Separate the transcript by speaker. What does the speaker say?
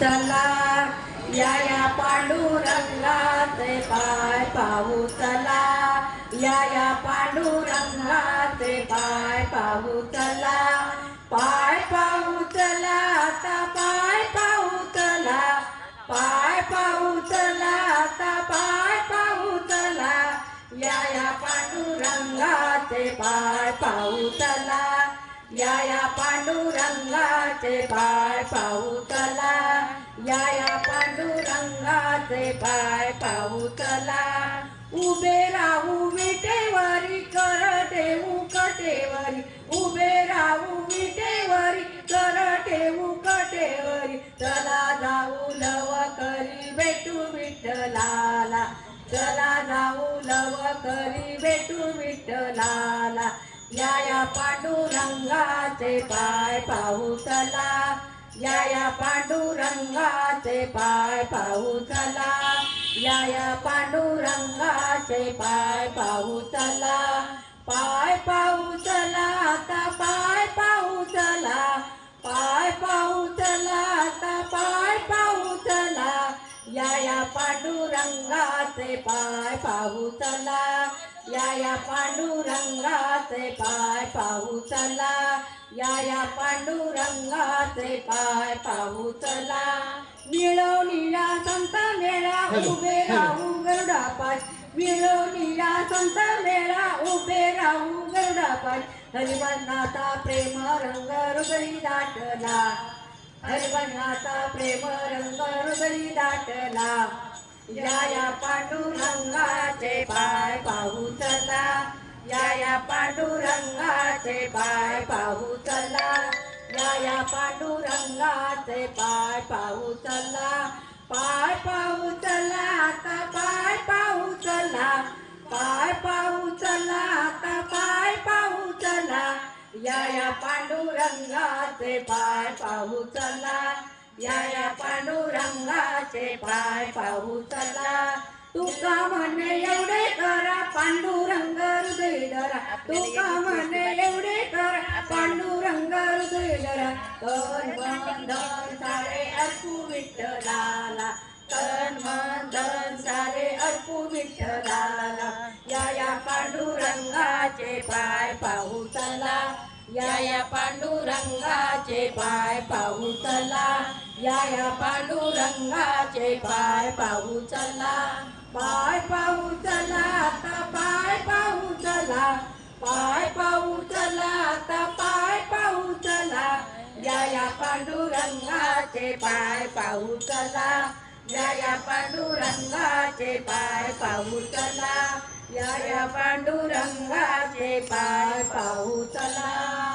Speaker 1: चला या या पांडुरंगाचे पाय पाहू चला. या या पांडुरंगाचे पाय पाहू चला. पाय पाहू चला आता पाय पाहू चला. पाय पाहू चला आता पाय पाहू चला. या या पांडुरंगाचे पाय पाहू चला. या या पांडुरंगाचे पाय पाहू चला. पांडुरंगाचे पाय पाहू उभे राहू विटेवारी कर ठेवू कटेवारी. उभे राहू विटेवारी कर ठेवू कटेवारी. चला जाऊ लव करी भेटू विठ्ठलाला. चला जाऊ लव करी भेटू विठ्ठलाला. या या पांडुरंगाचे पाय पाहू या या पांडुरंगाचे पाय पाहू चला. या या पांडुरंगाचे पाय पाहू चला. पाय पाहू चला आता पाय पाहू चला. पाय पाहू चला आता पाय पाहू चला. या या पांडुरंगाचे पाय पाहू चला. या या पांडुरंगाचे पाय पाहू चला. पांडुरंगाचे पाय पाहू चला निळो निळा संत मेळा उभे राहू गरुडा पाय निळो निळा संत मेळा उभे राहू गरुडा पाय हरिवंताचा प्रेम रंग हृदयी दाटला. हरिवंताचा प्रेम रंग हृदयी दाटला. या या पांडुरंगाचे पाय पाहू या पांडुरंगाचे पाय पाहू चला. या या पांडुरंगाचे पाय पाहू चला. पाय पाहू चला आता पाय पाहू चला. पाय पाहू चला आता पाय पाहू चला. या या पांडुरंगाचे पाय पाहू चला. या या पांडुरंगाचे पाय पाहू चला. तुका म्हणे एवढे करा पांडुरंग हृदय धरा. तुका म्हणे एवढे करा पांडुरंग हृदय धरा. तन मन धन सारे अर्पू विठ्ठलाला. तन मन धन सारे अर्पू विठ्ठलाला. या या पांडुरंगाचे पाय या पांडुरंगाचे पाय पाहू चला या या पांडुरंगाचे पाय पाहू चला पाय पाहू चला आता पाय पाहू चला पाय पाहू चला आता पाय पाहू चला या या पांडुरंगाचे पाय पाहू चला या या पांडुरंगाचे पाय पाहू चला या या पांडुरंगाचे पाय पाहू चला